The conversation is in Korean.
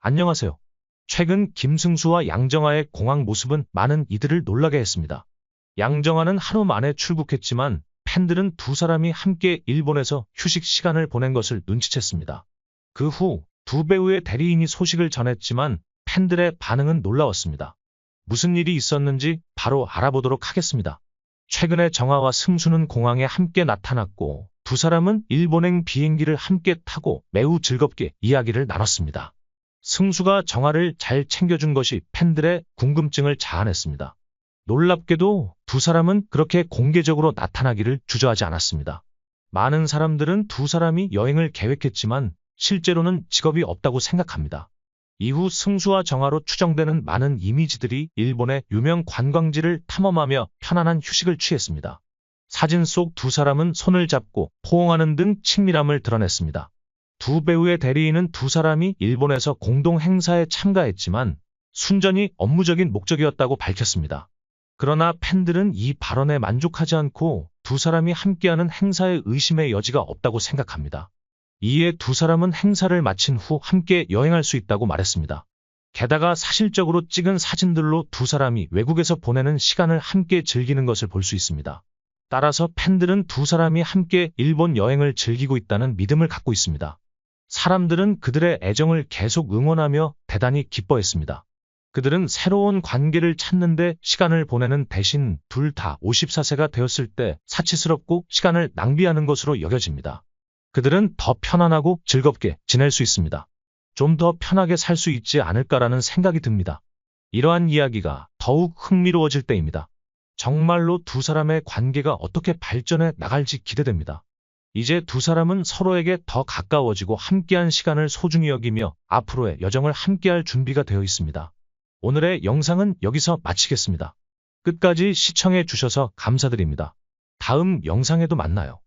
안녕하세요. 최근 김승수와 양정아의 공항 모습은 많은 이들을 놀라게 했습니다. 양정아는 하루 만에 출국했지만 팬들은 두 사람이 함께 일본에서 휴식 시간을 보낸 것을 눈치챘습니다. 그 후 두 배우의 대리인이 소식을 전했지만 팬들의 반응은 놀라웠습니다. 무슨 일이 있었는지 바로 알아보도록 하겠습니다. 최근에 정아와 승수는 공항에 함께 나타났고 두 사람은 일본행 비행기를 함께 타고 매우 즐겁게 이야기를 나눴습니다. 승수가 정아를 잘 챙겨준 것이 팬들의 궁금증을 자아냈습니다. 놀랍게도 두 사람은 그렇게 공개적으로 나타나기를 주저하지 않았습니다. 많은 사람들은 두 사람이 여행을 계획했지만 실제로는 직업이 없다고 생각합니다. 이후 승수와 정아로 추정되는 많은 이미지들이 일본의 유명 관광지를 탐험하며 편안한 휴식을 취했습니다. 사진 속 두 사람은 손을 잡고 포옹하는 등 친밀함을 드러냈습니다. 두 배우의 대리인은 두 사람이 일본에서 공동 행사에 참가했지만 순전히 업무적인 목적이었다고 밝혔습니다. 그러나 팬들은 이 발언에 만족하지 않고 두 사람이 함께하는 행사에 의심의 여지가 없다고 생각합니다. 이에 두 사람은 행사를 마친 후 함께 여행할 수 있다고 말했습니다. 게다가 사실적으로 찍은 사진들로 두 사람이 외국에서 보내는 시간을 함께 즐기는 것을 볼 수 있습니다. 따라서 팬들은 두 사람이 함께 일본 여행을 즐기고 있다는 믿음을 갖고 있습니다. 사람들은 그들의 애정을 계속 응원하며 대단히 기뻐했습니다. 그들은 새로운 관계를 찾는데 시간을 보내는 대신 둘 다 54세가 되었을 때 사치스럽고 시간을 낭비하는 것으로 여겨집니다. 그들은 더 편안하고 즐겁게 지낼 수 있습니다. 좀 더 편하게 살 수 있지 않을까라는 생각이 듭니다. 이러한 이야기가 더욱 흥미로워질 때입니다. 정말로 두 사람의 관계가 어떻게 발전해 나갈지 기대됩니다. 이제 두 사람은 서로에게 더 가까워지고 함께한 시간을 소중히 여기며 앞으로의 여정을 함께할 준비가 되어 있습니다. 오늘의 영상은 여기서 마치겠습니다. 끝까지 시청해 주셔서 감사드립니다. 다음 영상에도 만나요.